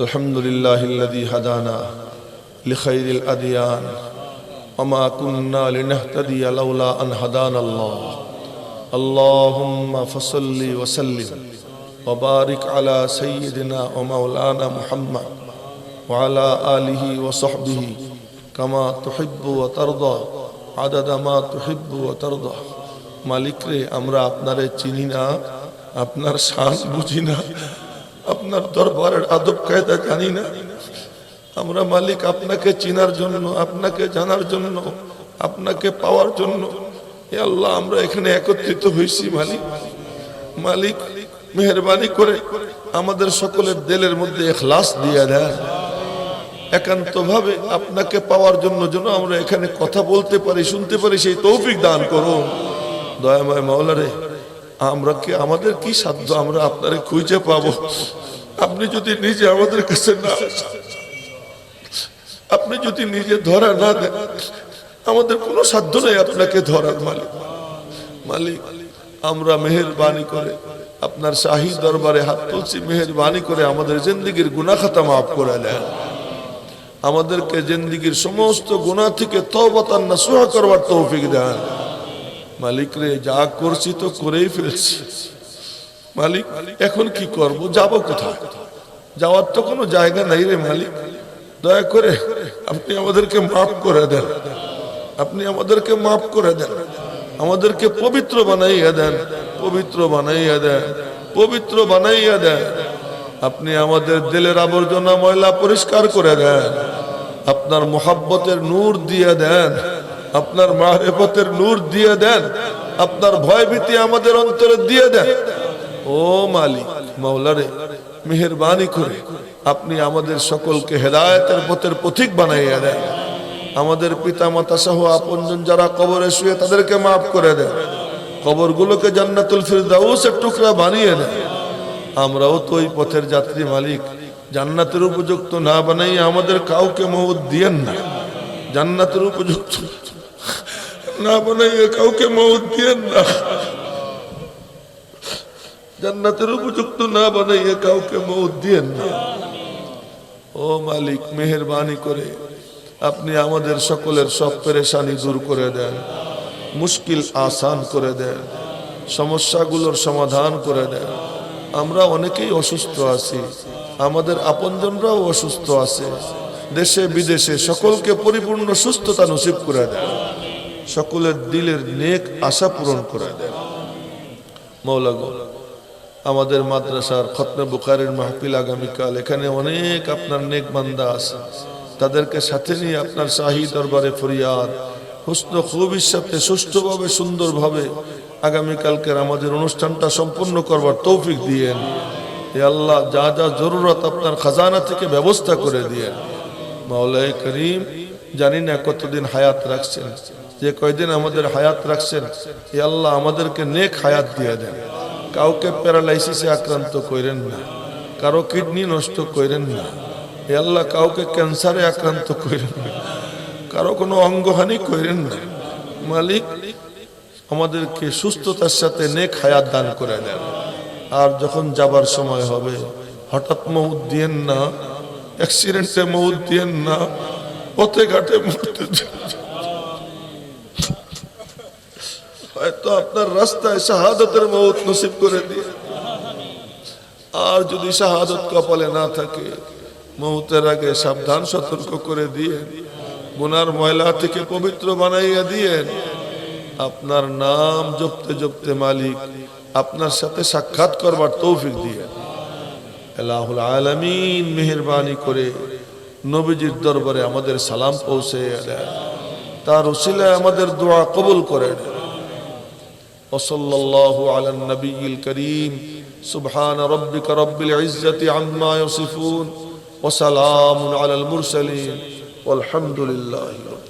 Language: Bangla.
الحمد لله الذي هدانا لخير الأديان وما كنا لنهتدي لولا أن هدانا الله اللهم فصل وسلم وبارك على سيدنا ومولانا محمد وعلى آله وصحبه كما تحب وترضى عدد ما تحب وترضى মালিক রে আমরা আপনারে চিনি না আপনার শান বুঝি না আপনার দরবারের আদব কায়দা জানি না। আমরা মালিক আপনাকে চিনার জন্য, আপনাকে জানার জন্য, আপনাকে পাওয়ার জন্য। এ আল্লাহ, আমরা এখানে একত্রিত হয়েছি মালিক। মালিক, মেহরবানি করে আমাদের সকলের দিলের মধ্যে এখলাস দিয়ে দেন। একান্ত ভাবে আপনাকে পাওয়ার জন্য যেন আমরা এখানে কথা বলতে পারি, শুনতে পারি, সেই তৌফিক দান করুন। দয়াময় মাওলারে, আমরা কি, আমাদের কি সাধ্য? আমরা আপনারে খুঁজে পাবো। আপনি যদি নিজে আমাদের কাছে না আপনি যদি নিজে ধরা না দেন, আমাদের কোনো সাধ্য নেই আপনাকে ধরার মালিক। মালিক, আমরা মেহেরবানি করে আপনার শাহী দরবারে হাত তুলছি, মেহেরবানি করে আমাদের জিন্দিগির গুনা খাতা মাফ করে দেন। আমাদেরকে জিন্দিগির সমস্ত গুণা থেকে তওবাতান নাসুহা করবার তৌফিক দেন। মালিক রে, যা করছি তো করেই ফেলছি। মালিক, এখন কি করব? যাব কোথায়? যাওয়ার তো কোনো জায়গা নাই রে মালিক। দয়া করে আপনি আমাদেরকে মাফ করে দেন। আপনি আমাদেরকে মাফ করে দেন। আমাদেরকে পবিত্র বানাইয়া দেন। পবিত্র বানাইয়া দেন। পবিত্র বানাইয়া দেন। আপনি আমাদের দিলের আবর্জনা ময়লা পরিষ্কার করে দেন। আপনার মোহাব্বতের নূর দিয়ে দেন। আপনার মারেফতের নূর দিয়ে দেন। আপনার ভয়ভীতি আমাদের অন্তরে দিয়ে দেন। ও মালিক, মাওলারে, মেহরবানি করে আপনি আমাদের সকলকে হেদায়তের পথের পথিক বানাইয়া দেন। আমাদের পিতা মাতা সহ আপনজন যারা কবরে শুয়ে তাদেরকে মাফ করে দেন। কবরগুলোকে জান্নাতুল ফিরদাউসের টুকরা বানিয়ে দেন। আমরাও তো ওই পথের যাত্রী মালিক। জান্নাতের উপযুক্ত না বানাই আমাদের কাউকে মহৎ দিয়েন না। জান্নাতের উপযুক্ত না বানাইয়ে কাউকে মহৎ দিয়েন না। জান্নাতের উপযুক্ত না বানাইয়ে কাউকে মহৎ দিয়েন না। ও মালিক, মেহরবানি করে আপনি আমাদের সকলের সব পেরেশানি দূর করে দেন, মুশকিল আসান করে দেন, সমস্যাগুলোর সমাধান করে দেন। আমরা অনেকেই অসুস্থ আছি, আমাদের আপনজনরাও অসুস্থ আছে। দেশে, বিদেশে সকলকে পরিপূর্ণ সুস্থতা নসিব করে দেন, সকলের দিলের নেক আশা পূরণ করে দেন। মৌলাগো আমাদের মাদ্রাসার খতমে বুখারের মাহফিল আগামীকাল, এখানে অনেক আপনার নেক বান্দা আছে। তাদেরকে সাথে নিয়ে আপনার শাহী দরবারে ফরিয়াদ, হুসন খুবির সাথে সুষ্ঠুভাবে, সুন্দরভাবে আগামীকালকের আমাদের অনুষ্ঠানটা সম্পন্ন করবার তৌফিক দিয়েন। আল্লাহ যা যা জরুরত আপনার খাজানা থেকে ব্যবস্থা করে দিয়েন। মাওলাই করিম জানি না কতদিন হায়াত রাখছেন, যে কয়দিন আমাদের হায়াত রাখছেন, এ আল্লাহ আমাদেরকে নেক হায়াত দিয়ে দেন। কাউকে প্যারালাইসিসে আক্রান্ত করেন না, কারও কিডনি নষ্ট করেন না এ আল্লাহ কাউকে ক্যান্সারে আক্রান্ত করেন না, কারও কোনো অঙ্গহানি করেন না। মালিক আমাদেরকে সুস্থতার সাথে নেক হায়াত দান করে দেন। আর যখন যাবার সময় হবে, হঠাৎ মৌত দিয়েন না, অ্যাক্সিডেন্টে মৌত দিয়েন না, পথে ঘাটে মরতে দেন না। হয়তো আপনার রাস্তায় শাহাদতের মৌত নসিব করে দিয়ে। আর যদি শাহাদত কপালে না থাকে মৌতের আগে সাবধান সতর্ক করে দিয়ে, গুনার ময়লা থেকে পবিত্র বানাইয়া দিয়েন আপনার নাম জপতে জপতে মালিক আপনার সাথে সাক্ষাৎ করবার তৌফিক দিয়ে। আল্লাহুল আলামিন মেহরবানি করে নবীজির দরবারে আমাদের সালাম পৌঁছে দেন। তার উসিলায় আমাদের দোয়া কবুল করে নেন। وصلى الله على النبي الكريم سبحان ربك رب العزة عما يصفون وسلام على المرسلين والحمد لله رب